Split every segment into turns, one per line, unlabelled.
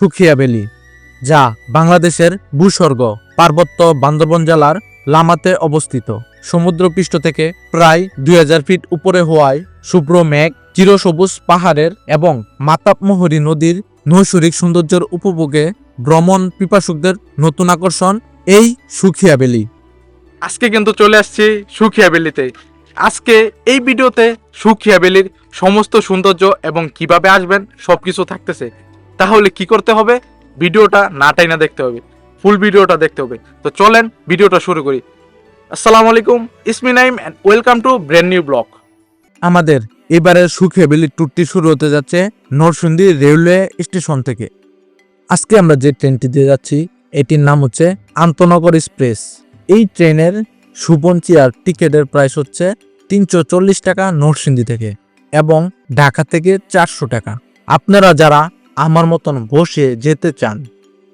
Sukhia valley যা বাংলাদেশের ভূস্বর্গ পার্বত্য বান্দরবন জেলার লামাতে অবস্থিত। সমুদ্রপৃষ্ঠ থেকে প্রায় দুই হাজার ফিট উপরে হওয়ায় শুভ্র মেঘ, চিরসবুজ পাহাড়ের এবং মাতাপমোহরী নদীর নৈসরিক সৌন্দর্যের উপভোগে ভ্রমণ পিপাসুকদের নতুন আকর্ষণ এই সুখিয়া ভ্যালি
আজকে কিন্তু চলে আসছি সুখিয়া বেলিতে। আজকে এই ভিডিওতে সুখিয়া বেলির সমস্ত সৌন্দর্য এবং কীভাবে আসবেন সবকিছু থাকতেছে তাহলে কি করতে হবে? ভিডিওটা না টাইনা দেখতে হবে। ফুল ভিডিওটা দেখতে হবে। তো চলেন ভিডিওটা শুরু করি। আসসালামু আলাইকুম, ইসমি Naim and welcome to brand new blog
আমাদের এবারের সুখিয়া ভ্যালি ট্যুরটি শুরু হতে যাচ্ছে নরসিংদী রেলওয়ে স্টেশন থেকে। আজকে আমরা যে ট্রেনটি দিয়ে যাচ্ছি, এটির নাম হচ্ছে আন্তনগর এক্সপ্রেস। এই ট্রেনের সুবন চেয়ার টিকিটের প্রাইস হচ্ছে তিনশো চল্লিশ টাকা নরসিংদী থেকে এবং ঢাকা থেকে চারশো টাকা। আপনারা যারা আমার মতন বসে যেতে চান।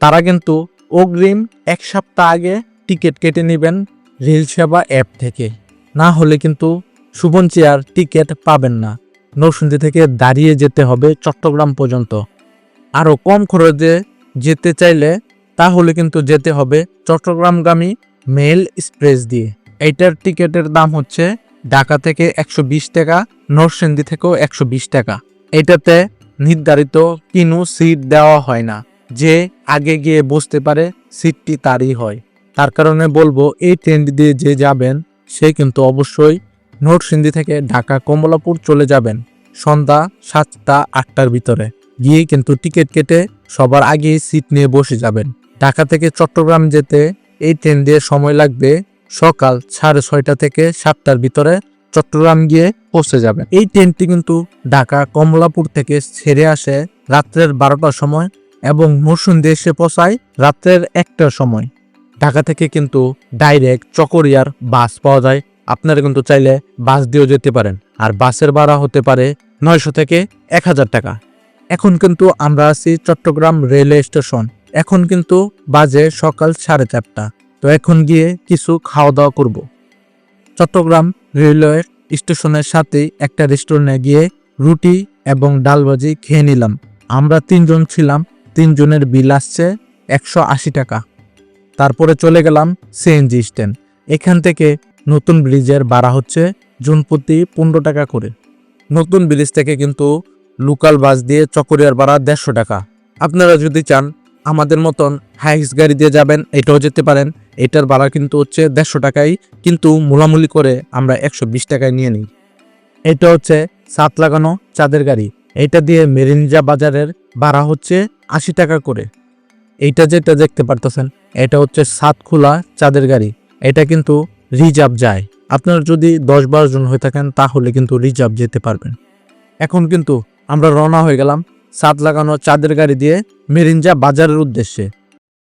তারা কিন্তু অগ্রিম এক সপ্তাহ আগে টিকিট কেটে নেবেন রেল সেবা অ্যাপ থেকে। না হলে কিন্তু সুবন চেয়ার টিকিট পাবেন না। নরসিংদী থেকে দাঁড়িয়ে যেতে হবে চট্টগ্রাম পর্যন্ত। আরও কম খরচে যেতে চাইলে তাহলে কিন্তু যেতে হবে চট্টগ্রামগামী মেল এক্সপ্রেস দিয়ে। এইটার টিকিটের দাম হচ্ছে ঢাকা থেকে একশো বিশ টাকা, নরসিংদী থেকেও একশো বিশ টাকা। এটাতে নির্ধারিত কিনু সিট দেওয়া হয় না। যে আগে গিয়ে বসতে পারে সিটটি তারই হয়। তার কারণে বলব, এই ট্রেনটি দিয়ে যে যাবেন, সে কিন্তু অবশ্যই নরসিংদী থেকে ঢাকা কমলাপুর চলে যাবেন সন্ধ্যা সাতটা আটটার ভিতরে। গিয়ে কিন্তু টিকিট কেটে সবার আগেই সিট নিয়ে বসে যাবেন। ঢাকা থেকে চট্টগ্রাম যেতে এই ট্রেন দিয়ে সময় লাগবে সকাল সাড়ে ছয়টা থেকে সাতটার ভিতরে। চট্টগ্রাম গিয়ে পৌঁছে যাবেন এই ট্রেনটি কিন্তু ঢাকা কমলাপুর থেকে ছেড়ে আসে রাত্রের বারোটার সময় এবং নরসিংদী এসে পৌঁছায় রাত্রের একটার সময়। ঢাকা থেকে কিন্তু ডাইরেক্ট চকরিয়ার বাস পাওয়া যায়। আপনারা কিন্তু চাইলে বাস দিয়েও যেতে পারেন। আর বাসের ভাড়া হতে পারে নয়শো থেকে এক হাজার টাকা। এখন কিন্তু আমরা আছি চট্টগ্রাম রেলওয়ে স্টেশন। এখন কিন্তু বাজে সকাল সাড়ে চারটা। তো এখন গিয়ে কিছু খাওয়া দাওয়া করব। চট্টগ্রাম রেলওয়ে স্টেশনের সাথেই একটা রেস্টুরেন্টে গিয়ে রুটি এবং ডাল ভাজি খেয়ে নিলাম। আমরা তিনজন ছিলাম, তিনজনের বিল আসছে একশো আশি টাকা। তারপরে চলে গেলাম সিএনজি স্ট্যান্ড এখান থেকে নতুন ব্রিজের ভাড়া হচ্ছে জুন প্রতি পনেরো টাকা করে। নতুন ব্রিজ থেকে কিন্তু লোকাল বাস দিয়ে চকরিয়ার ভাড়া দেড়শো টাকা। আপনারা যদি চান, আমাদের মতন হাইক্স গাড়ি দিয়ে যাবেন, এটাও যেতে পারেন। এটার ভাড়া কিন্তু হচ্ছে দেড়শো টাকাই কিন্তু মোলামুলি করে আমরা একশো বিশ টাকায় নিয়ে নিই। এটা হচ্ছে সাত লাগানো চাঁদের গাড়ি। এটা দিয়ে মেরিনজা বাজারের ভাড়া হচ্ছে আশি টাকা করে। এইটা যেটা দেখতে পারতেছেন, এটা হচ্ছে সাত খোলা চাঁদের গাড়ি। এটা কিন্তু রিজার্ভ যায়। আপনারা যদি দশ বারো জন হয়ে থাকেন, তাহলে কিন্তু রিজার্ভ যেতে পারবেন। এখন কিন্তু আমরা রওনা হয়ে গেলাম সাত লাগানো চাঁদের গাড়ি দিয়ে মেরিনজা বাজারের উদ্দেশ্যে।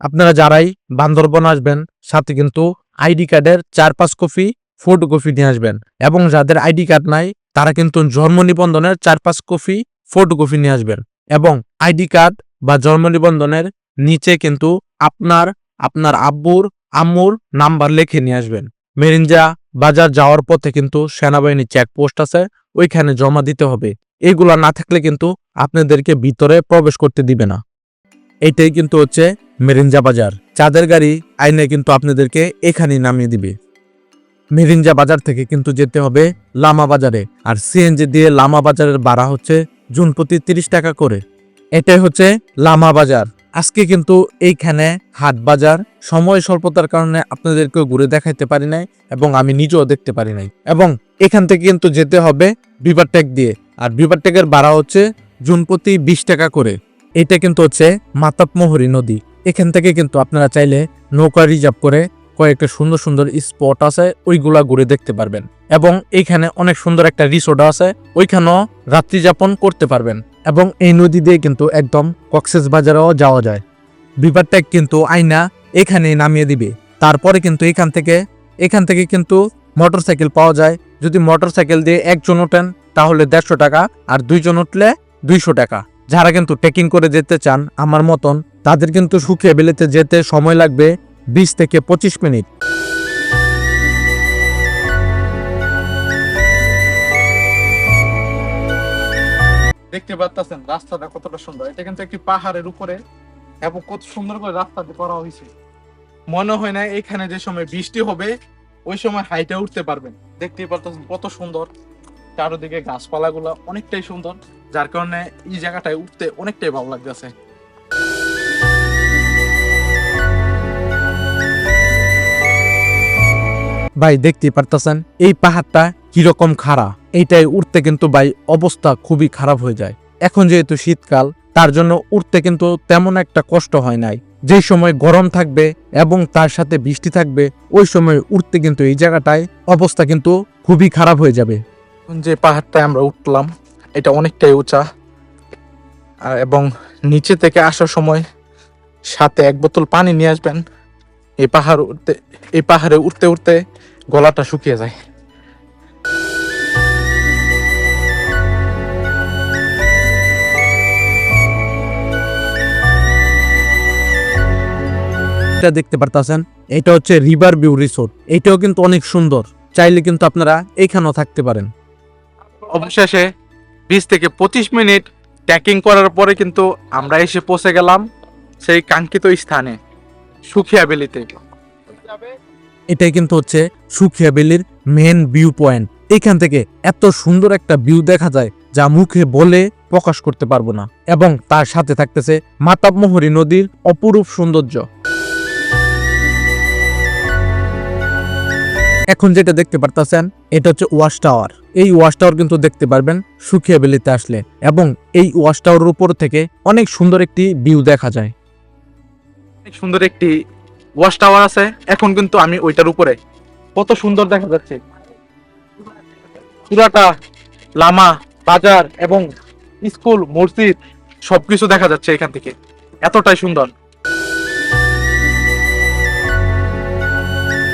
আপনারা যারাই বান্দরবন আসবেন, সাথে কিন্তু আইডি কার্ডের চার, পাঁচ কপি ফটো কপি নিয়ে আসবেন। এবং যাদের আইডি কার্ড নাই, তারা কিন্তু জন্ম নিবন্ধনের চার, পাঁচ কপি ফটো কপি নিয়ে আসবেন। এবং আইডি কার্ড বা জন্ম নিবন্ধনের নিচে কিন্তু আপনার আপনার আব্বুর, আম্মুর নাম্বার লিখে নিয়ে আসবেন। মেরিনজা বাজার যাওয়ার পথে কিন্তু সেনাবাহিনী চেকপোস্ট আছে, ওইখানে জমা দিতে হবে। এগুলা না থাকলে কিন্তু আপনাদেরকে ভিতরে প্রবেশ করতে দিবে না। এইটাই কিন্তু হচ্ছে মেরিনজা বাজার। চাঁদের গাড়ি আইনে কিন্তু আপনাদেরকে এখানেই নামিয়ে দিবে। মেরিনজা বাজার থেকে কিন্তু যেতে হবে লামা বাজারে। আর সিএনজি দিয়ে লামা বাজারের ভাড়া হচ্ছে জুন প্রতি তিরিশ টাকা করে। এটাই হচ্ছে লামা বাজার। আজকে কিন্তু এইখানে হাট বাজার সময় স্বল্পতার কারণে আপনাদেরকে ঘুরে দেখাইতে পারি নাই এবং আমি নিজেও দেখতে পারি নাই। এবং এখান থেকে কিন্তু যেতে হবে বিভারটেক দিয়ে। আর বিবার বিভারটেকের ভাড়া হচ্ছে জুন প্রতি বিশ টাকা করে। এটা কিন্তু হচ্ছে মাতাপমোহরী নদী। এখান থেকে কিন্তু আপনারা চাইলে নৌকা রিজার্ভ করে কয়েকটা সুন্দর সুন্দর স্পট আছে, ওইগুলা ঘুরে দেখতে পারবেন। এবং এইখানে অনেক সুন্দর একটা রিসোর্ট আছে, ওইখানেও রাত্রি যাপন করতে পারবেন। এবং এই নদী দিয়ে কিন্তু একদম কক্সেস বাজারেও যাওয়া যায়। বিভারটেক কিন্তু আইনা এখানে নামিয়ে দিবে। তারপরে কিন্তু এখান থেকে এখান থেকে কিন্তু মোটরসাইকেল পাওয়া যায়। যদি মোটরসাইকেল দিয়ে একজন ওঠেন, তাহলে দেড়শো টাকা, আর দুইজন উঠলে দুইশো টাকা। যারা কিন্তু ট্রেকিং করে যেতে চান, আমার মতন, তাদের কিন্তু সুখে বেলেতে যেতে সময় লাগবে বিশ থেকে পঁচিশ মিনিট।
দেখতে পাচ্ছেন রাস্তাটা কতটা সুন্দর। এটা কিন্তু একটি পাহাড়ের উপরে এবং কত সুন্দর করে রাস্তাতে করা হয়েছে। মনে হয় না এখানে যে সময় বৃষ্টি হবে, ওই সময় হাইটে উঠতে পারবেন। দেখতেই পারতেছেন কত সুন্দর। চারোদিকে গাছপালাগুলো অনেকটাই সুন্দর। যার কারণে এই জায়গাটায় উঠতে অনেকটাই ভালো লাগতেছে।
ভাই দেখতে পারতেছেন এই পাহাড়টা কীরকম খাড়া। এইটাই উঠতে কিন্তু ভাই অবস্থা খুবই খারাপ হয়ে যায়। এখন যেহেতু শীতকাল তার জন্য উঠতে কিন্তু তেমন একটা কষ্ট হয় নাই। যে সময় গরম থাকবে এবং তার সাথে বৃষ্টি থাকবে ওই সময় উঠতে কিন্তু এই জায়গাটায় অবস্থা কিন্তু খুবই খারাপ হয়ে যাবে।
যে পাহাড়টায় আমরা উঠলাম এটা অনেকটাই উঁচা। এবং নিচে থেকে আসার সময় সাথে এক বোতল পানি নিয়ে আসবেন। এই পাহাড় উঠতে এই পাহাড়ে উঠতে উঠতে গলাটা শুকিয়ে যায়।
এটা দেখতে পারতেছেন এটা হচ্ছে রিভার ভিউ রিসোর্ট এটাও কিন্তু অনেক সুন্দর। চাইলে কিন্তু আপনারা এখানেও থাকতে পারেন।
অবশেষে বিশ থেকে পঁচিশ মিনিট ট্যাকিং করার পরে কিন্তু আমরা এসে পৌঁছে গেলাম সেই কাঙ্ক্ষিত স্থানে, সুখিয়া বেলিতে।
এটাই কিন্তু হচ্ছে সুখিয়া বেলির মেন ভিউ পয়েন্ট এখান থেকে এত সুন্দর একটা ভিউ দেখা যায় যা মুখে বলে প্রকাশ করতে পারব না। এবং তার সাথে থাকতেছে মাতাবমোহরী নদীর অপরূপ সৌন্দর্য। এখন যেটা দেখতে পারতেছেন, এটা হচ্ছে ওয়াশ টাওয়ার। এই ওয়াশ টাওয়ার কিন্তু দেখতে পারবেন সুখিয়া বেলিতে আসলে এবং এই ওয়াশ টাওয়ারের উপর থেকে অনেক সুন্দর একটি ভিউ দেখা যায়।
অনেক সুন্দর একটি ওয়াশ টাওয়ার আছে, এখন কিন্তু আমি ওইটার উপরে। কত সুন্দর দেখা যাচ্ছে। পুরাটা লামা, বাজার এবং স্কুল, মসজিদ, সবকিছু দেখা যাচ্ছে এখান থেকে। এতটাই সুন্দর।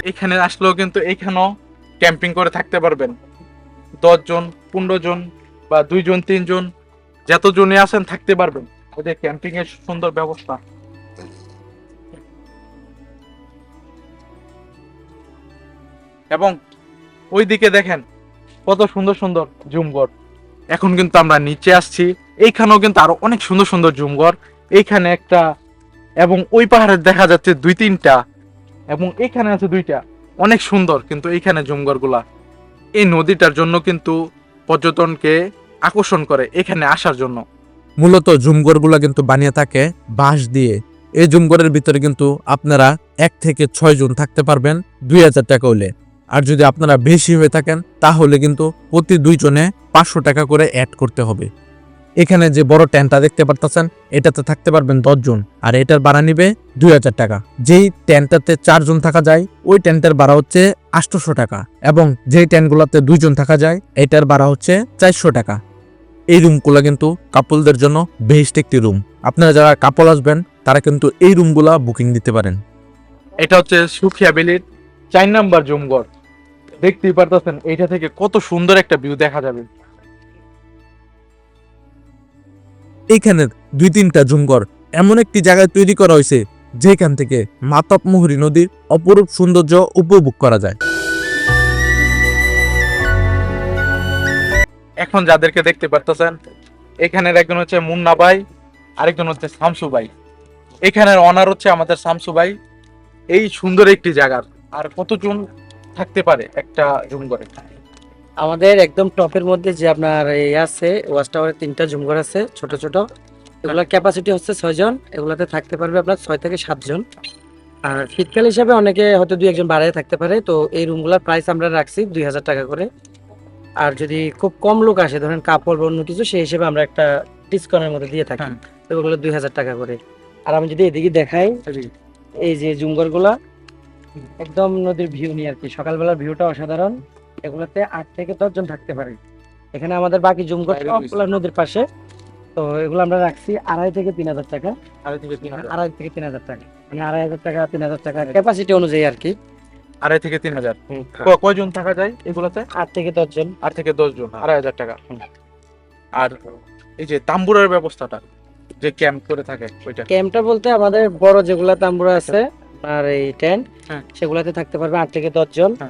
এখানে আসলেও কিন্তু এইখানেও ক্যাম্পিং করে থাকতে পারবেন। দশজন পনেরো জন বা দুইজন তিনজন যতজনে আছেন থাকতে পারবেন। ওদের ক্যাম্পিং এর সুন্দর ব্যবস্থা। এবং ওইদিকে দেখেন, কত সুন্দর সুন্দর জুমঘর। এখন কিন্তু আমরা নিচে আসছি। এইখানেও কিন্তু আরও অনেক সুন্দর সুন্দর জুমঘর। এইখানে একটা এবং ওই পাহাড়ে দেখা যাচ্ছে দুই তিনটা এবং এখানে আছে দুইটা। অনেক সুন্দর কিন্তু এইখানে জুমঘরগুলা এই নদীটার জন্য কিন্তু পর্যটনকে আকর্ষণ করে এখানে আসার জন্য।
মূলত জুমগড়গুলো কিন্তু বানিয়ে থাকে বাঁশ দিয়ে। এই জুমগড়ের ভিতরে কিন্তু আপনারা এক থেকে ছয় জন থাকতে পারবেন দুই হাজার টাকা হলে। আর যদি আপনারা বেশি হয়ে থাকেন, তাহলে কিন্তু প্রতি দুইজনে পাঁচশো টাকা করে অ্যাড করতে হবে। এখানে যে বড় টেন্টটা দেখতে পারতেছেন, এটাতে থাকতে পারবেন জন, আর এটার ভাড়া নিবে দুই হাজার টাকা। যেই টেন্টটাতে চারজন থাকা যায়, ওই টেন্টের ভাড়া হচ্ছে আটশোশো টাকা, এবং যেই টেন্টগুলোতে দুইজন থাকা যায়, এটার ভাড়া হচ্ছে চারশো টাকা। এই রুমগুলো কিন্তু কাপলদের জন্য বেস্ট একটি রুম। আপনারা যারা কাপল আসবেন, তারা কিন্তু এই রুমগুলা বুকিং দিতে পারেন।
এটা হচ্ছে সুখিয়া বেলির চার নাম্বার জুমঘর। দেখতেই পারতেছেন, এইটা থেকে কত সুন্দর একটা ভিউ দেখা যাবে।
এইখানের দুই তিনটা জুমঘর এমন একটি জায়গায় তৈরি করা হয়েছে, যেখান থেকে মাতাপমোহরী নদীর অপরূপ সৌন্দর্য উপভোগ করা যায়।
এখন যাদেরকে দেখতে পারতেছেন, এখানের একজন হচ্ছে মুন্না ভাই, আরেকজন হচ্ছে শামসু ভাই। এখানের অনার হচ্ছে আমাদের শামসু ভাই। এই সুন্দর একটি জায়গার আর কতজন থাকতে পারে একটা জুম করে
আমাদের একদম টপের মধ্যে যে আপনার এই আছে ওয়াচ টাওয়ারের তিনটা জুমঘর আছে ছোট ছোট। এগুলোর ক্যাপাসিটি হচ্ছে ছয় জন এগুলাতে থাকতে পারবে আপনার ছয় থেকে সাতজন। আর শীতকাল হিসাবে অনেকে হয়তো দুই একজন বাড়ায় থাকতে পারে তো এই রুমগুলোর প্রাইস আমরা রাখছি দুই হাজার টাকা করে। আর যদি খুব কম লোক আসে ধরেন কাপড় বা অন্য কিছু সেই হিসেবে আমরা একটা ডিসকাউন্টের মধ্যে দিয়ে থাকি।
হ্যাঁ।
তো ওগুলো দুই হাজার টাকা করে। আর আমি যদি এদিকে দেখাই এই যে জুমঘরগুলা একদম নদীর ভিউ নিয়ে আর কি। সকালবেলার ভিউটা অসাধারণ। এগুলোতে আট থেকে দশ জন থাকতে পারে। এখানে আমাদের বাকি
বাইরে
সবগুলো নদীর পাশে। তো এগুলো আমরা রাখছি আড়াই থেকে তিন হাজার টাকা।
আড়াই থেকে তিন হাজার।
টাকা। মানে আড়াই হাজার টাকা তিন হাজার টাকা ক্যাপাসিটি অনুযায়ী আর কি।
আড়াই থেকে তিন হাজার। ক- কয়জন থাকা যায় এগুলোতে?
আট থেকে দশ জন।
আট থেকে দশ জন আড়াই হাজার টাকা। আর এই যে তাম্বুরের ব্যবস্থাটা যে ক্যাম্প করে থাকে ওইটা?
ক্যাম্পটা বলতে আমাদের বড় যেগুলা তাম্বুরা আছে আপনার এই টেন্ট
হ্যাঁ।
সেগুলাতে থাকতে পারবে আট থেকে দশ জন।
হ্যাঁ।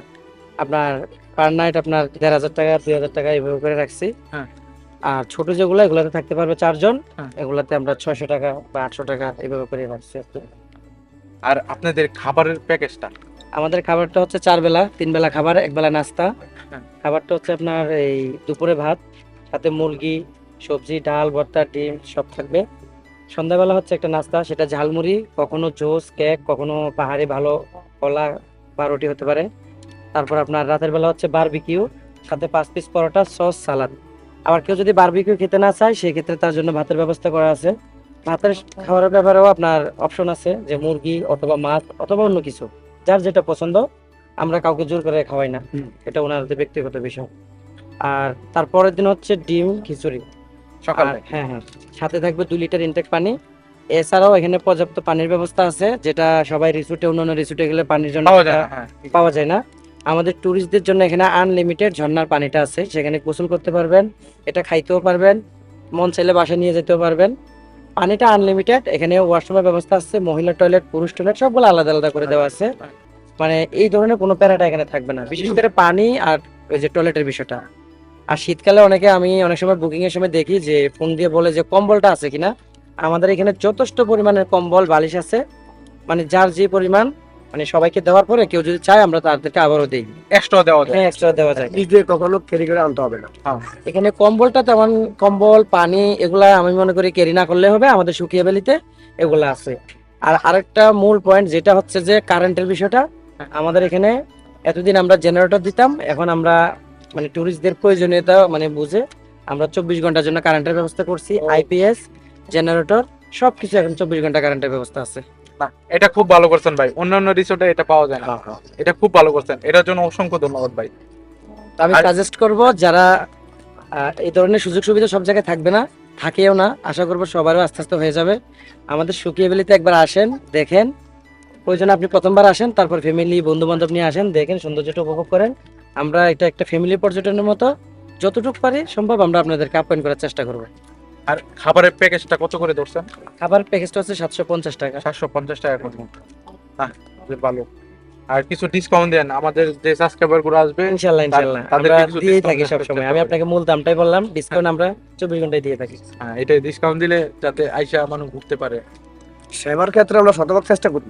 আপনার পার নাইট আপনার দেড় হাজার টাকা দুই হাজার টাকা এইভাবে করে রাখছি।
হ্যাঁ।
আর ছোট যেগুলো এগুলাতে থাকতে পারবে চারজন।
হ্যাঁ।
এগুলাতে আমরা ছয়শো টাকা বা আটশো টাকা এইভাবে করে রাখছি আর
আপনাদের খাবারের প্যাকেজটা?
আমাদের খাবারটা হচ্ছে চার বেলা তিন বেলা খাবার এক বেলা নাস্তা।
হ্যাঁ।
খাবারটা হচ্ছে আপনার এই দুপুরে ভাত সাথে মুরগি সবজি ডাল ভর্তা ডিম সব থাকবে। সন্ধ্যাবেলা হচ্ছে একটা নাস্তা সেটা ঝালমুড়ি কখনো জুস কেক কখনো পাহাড়ি ভালো কলা বা রুটি হতে পারে। তারপর আপনার রাতের বেলা হচ্ছে বারবিকিউ সাথে পাঁচ পিস পরোটা সস সালাদ আবার কেউ যদি বারবিকিউ খেতে না চায় সেক্ষেত্রে তার জন্য ভাতের ব্যবস্থা করা আছে। ভাতের খাবারের ব্যাপারেও আপনার অপশন আছে যে মুরগি অথবা মাছ অথবা অন্য কিছু। যার যেটা পছন্দ আমরা কাউকে জোর করে খাওয়াই না। এটা ওনাদের ব্যক্তিগত বিষয়। আর তারপরের দিন হচ্ছে ডিম খিচুড়ি।
সকালে
হ্যাঁ হ্যাঁ। সাথে থাকবে দুই লিটার ইনটেক পানি। এছাড়াও এখানে পর্যাপ্ত পানির ব্যবস্থা আছে যেটা সবাই রিসোর্টে অন্যান্য রিসুটে গেলে পানির জন্য
পাওয়া যায় না, হ্যাঁ।
পাওয়া যায় না। আমাদের ট্যুরিস্টদের জন্য এখানে আনলিমিটেড ঝর্ণার পানিটা আছে, সেখানে গোসল করতে পারবেন, এটা খাইতেও পারবেন, মন চাইলে বাসায় নিয়ে যেতেও পারবেন। পানিটা আনলিমিটেড এখানে ওয়াশরুমের ব্যবস্থা আছে, মহিলা টয়লেট পুরুষ টয়লেট সবগুলো আলাদা আলাদা করে দেওয়া আছে। মানে এই ধরনের কোনো প্যারাটা এখানে থাকবে না, বিশেষ করে পানি আর ওই যে টয়লেটের বিষয়টা। আর শীতকালে অনেকে আমি অনেক সময় বুকিং এর সময় দেখি যে ফোন দিয়ে বলে যে কম্বলটা আছে কিনা। আমাদের এখানে যথেষ্ট পরিমাণের কম্বল, বালিশ আছে। মানে যার যে পরিমাণ মানে সবাইকে দেওয়ার পরে কেউ যদি চায় আমরা তাদেরকে আবারও দিই।
এক্সট্রা দেওয়া যায়।
হ্যাঁ এক্সট্রা দেওয়া যায়।
নিজে কখনো ক্যারি করে আনতে হবে না।
এখানে কম্বলটা তেমন কম্বল পানি এগুলা আমি মনে করি ক্যারি না করলে হবে আমাদের শুকিয়ে বেলিতে এগুলা আছে। আর আরেকটা মূল পয়েন্ট যেটা হচ্ছে যে কারেন্টের বিষয়টা আমাদের এখানে এতদিন আমরা জেনারেটর দিতাম এখন আমরা মানে ট্যুরিস্টদের প্রয়োজনীয়তা মানে বুঝে আমরা চব্বিশ ঘণ্টার জন্য কারেন্টের ব্যবস্থা করছি আইপিএস জেনারেটর সবকিছু এখন চব্বিশ ঘণ্টা কারেন্টের ব্যবস্থা আছে।
না এটা খুব ভালো করছেন ভাই। অন্যান্য রিসোর্টে এটা পাওয়া যায় না। এটা খুব ভালো করছেন। এটার জন্য অসংখ্য ধন্যবাদ ভাই।
আমি সাজেস্ট করব যারা এই ধরনের সুযোগ সুবিধা সব জায়গায় থাকবে না থাকেও না আশা করব সবারও আস্তে আস্তে হয়ে যাবে। আমাদের শুকিয়ে বেলিতে একবার আসেন দেখেন। ওই জন্য আপনি প্রথমবার আসেন তারপর ফ্যামিলি বন্ধু বান্ধব নিয়ে আসেন দেখেন সৌন্দর্যটা উপভোগ করেন। আমরা এটা একটা ফ্যামিলি পর্যটনের মতো যতটুকু পারি সম্ভব আমরা আপনাদেরকে আপ্যায়ন করার চেষ্টা করব।
আর খাবারের প্যাকেজটা কত করে ধরছেন?
খাবার প্যাকেজটা হচ্ছে সাতশো পঞ্চাশ টাকা।
সাতশো পঞ্চাশ টাকা করে। হ্যাঁ ভালো। আর কিছু ডিসকাউন্ট দেন। আমাদের যে সাবস্ক্রাইবারগুলো আসবে
ইনশাল্লাহ
তাদেরকে
আমরা
discount
থাকি সব সময় আমি আপনাকে মূল দামটাই বললাম ডিসকাউন্ট আমরা চব্বিশ ঘন্টায় দিয়ে থাকি।
হ্যাঁ এটাই ডিসকাউন্ট দিলে যাতে আইসা মানুষ ঘুরতে পারে।
সেবার ক্ষেত্রে আমরা শতভাগ চেষ্টা করি।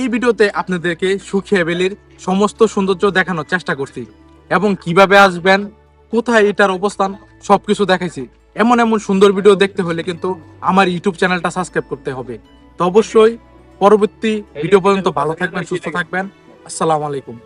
এই ভিডিওতে আপনাদেরকে সুখিয়া ভ্যালির সমস্ত সৌন্দর্য দেখানোর চেষ্টা করছি। এবং কীভাবে আসবেন কোথায় এটার অবস্থান সবকিছু দেখাইছি। এমন এমন সুন্দর ভিডিও দেখতে হলে কিন্তু আমার ইউটিউব চ্যানেলটা সাবস্ক্রাইব করতে হবে। তো অবশ্যই পরবর্তী ভিডিও পর্যন্ত ভালো থাকবেন, সুস্থ থাকবেন। আসসালামু আলাইকুম।